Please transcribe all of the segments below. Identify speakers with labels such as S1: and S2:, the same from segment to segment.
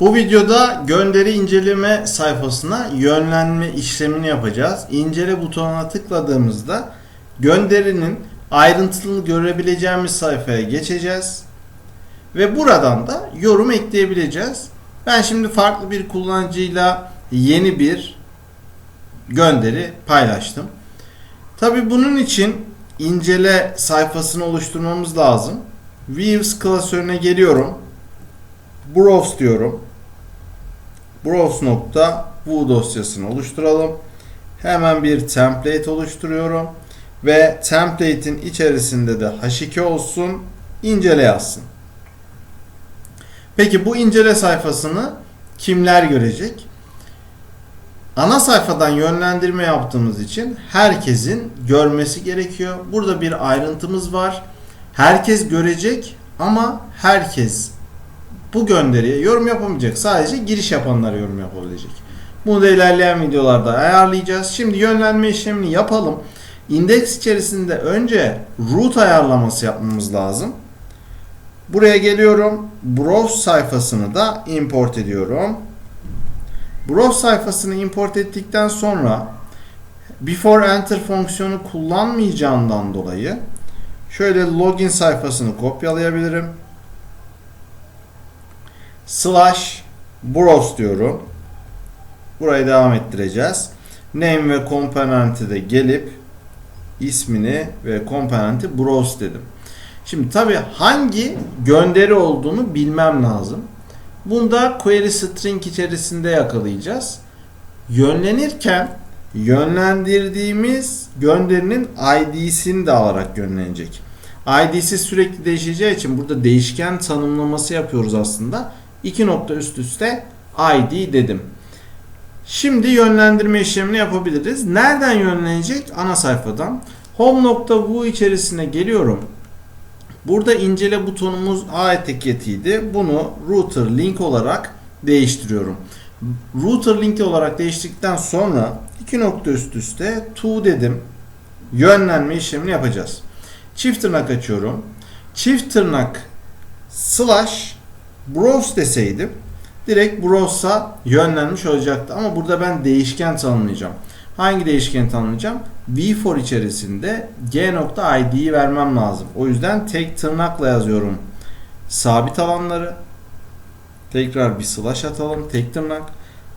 S1: Bu videoda gönderi inceleme sayfasına yönlenme işlemini yapacağız. İncele butonuna tıkladığımızda gönderinin ayrıntılı görebileceğimiz sayfaya geçeceğiz. Ve buradan da yorum ekleyebileceğiz. Ben şimdi farklı bir kullanıcıyla yeni bir gönderi paylaştım. Tabi bunun için incele sayfasını oluşturmamız lazım. Views klasörüne geliyorum. Browse diyorum. Browse nokta bu dosyasını oluşturalım. Hemen bir template oluşturuyorum. Ve template'in içerisinde de H2 olsun. incele yazsın. Peki bu incele sayfasını kimler görecek? Ana sayfadan yönlendirme yaptığımız için herkesin görmesi gerekiyor. Burada bir ayrıntımız var. Herkes görecek ama herkes bu gönderiye yorum yapamayacak. Sadece giriş yapanlar yorum yapabilecek. Bunu da ilerleyen videolarda ayarlayacağız. Şimdi yönlenme işlemini yapalım. İndeks içerisinde önce root ayarlaması yapmamız lazım. Buraya geliyorum. Browse sayfasını da import ediyorum. Browse sayfasını import ettikten sonra before enter fonksiyonu kullanmayacağımdan dolayı şöyle login sayfasını kopyalayabilirim. Slash browse diyorum. Burayı devam ettireceğiz. Name ve komponenti de gelip ismini ve komponenti browse dedim. Şimdi tabi hangi gönderi olduğunu bilmem lazım. Bunda query string içerisinde yakalayacağız. Yönlenirken yönlendirdiğimiz gönderinin ID'sini de alarak yönlenecek. ID'si sürekli değişeceği için burada değişken tanımlaması yapıyoruz aslında. İki nokta üst üste ID dedim. Şimdi yönlendirme işlemini yapabiliriz. Nereden yönlenecek? Ana sayfadan. Home.view içerisine geliyorum. Burada incele butonumuz A etiketiydi. Bunu router link olarak değiştiriyorum. Router link olarak değiştirdikten sonra iki nokta üst üste to dedim. Yönlenme işlemini yapacağız. Çift tırnak açıyorum. Çift tırnak slash browse deseydim direkt browse'a yönlenmiş olacaktı. Ama burada ben değişken tanımlayacağım. Hangi değişkeni tanımlayacağım? v4 içerisinde g.id'yi vermem lazım. O yüzden tek tırnakla yazıyorum. Sabit alanları tekrar bir slash atalım. Tek tırnak.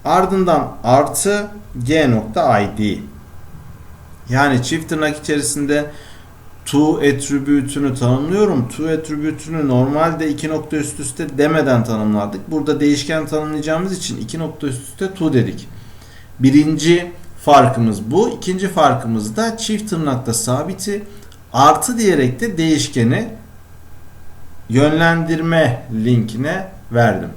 S1: Ardından artı g.id yani çift tırnak içerisinde to attribute'ünü tanımlıyorum. To attribute'ünü normalde iki nokta üst üste demeden tanımlardık. Burada değişken tanımlayacağımız için iki nokta üst üste to dedik. Birinci farkımız bu. İkinci farkımız da çift tırnakta sabiti artı diyerek de değişkeni yönlendirme linkine verdim.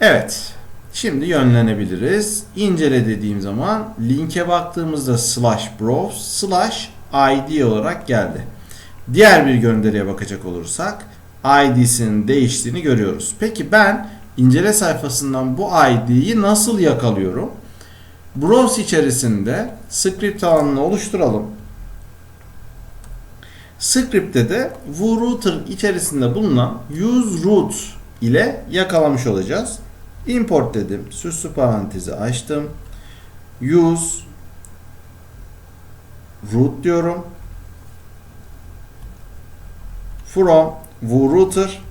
S1: Evet. Şimdi yönlenebiliriz. İncele dediğim zaman linke baktığımızda slash browse slash id olarak geldi. Diğer bir gönderiye bakacak olursak id'sinin değiştiğini görüyoruz. Peki ben incele sayfasından bu id'yi nasıl yakalıyorum? Browse içerisinde script alanını oluşturalım. Script'te de vrouter içerisinde bulunan use root ile yakalamış olacağız. Import dedim. Süslü parantezi açtım. Use root diyorum. From vrouter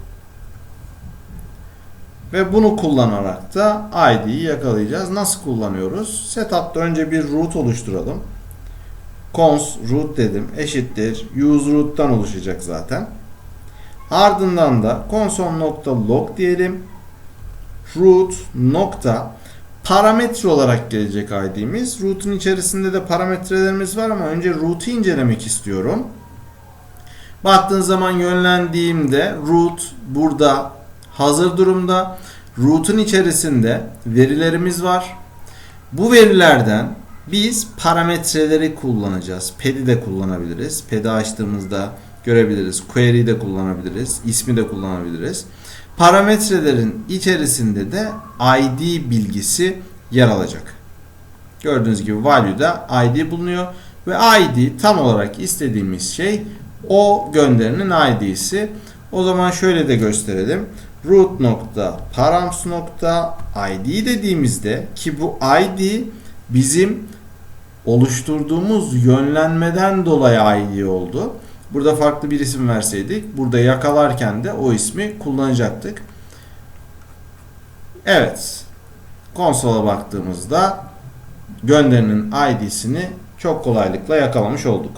S1: ve bunu kullanarak da ID'yi yakalayacağız. Nasıl kullanıyoruz? Setup'ta önce bir root oluşturalım. cons root dedim eşittir use root'tan oluşacak zaten. Ardından da console.log diyelim. root nokta parametre olarak gelecek ID'miz. Root'un içerisinde de parametrelerimiz var ama önce root'u incelemek istiyorum. Baktığın zaman yönlendiğimde root burada hazır durumda. Root'un içerisinde verilerimiz var. Bu verilerden biz parametreleri kullanacağız. Ped'i de kullanabiliriz. Ped'i açtığımızda görebiliriz. Query'i de kullanabiliriz. ismi de kullanabiliriz. Parametrelerin içerisinde de ID bilgisi yer alacak. Gördüğünüz gibi value'da ID bulunuyor ve ID tam olarak istediğimiz şey o gönderinin ID'si. O zaman şöyle de gösterelim. root nokta params nokta id dediğimizde ki bu id bizim oluşturduğumuz yönlenmeden dolayı id oldu. Burada farklı bir isim verseydik burada yakalarken de o ismi kullanacaktık. Evet. Konsola baktığımızda gönderinin ID'sini çok kolaylıkla yakalamış olduk.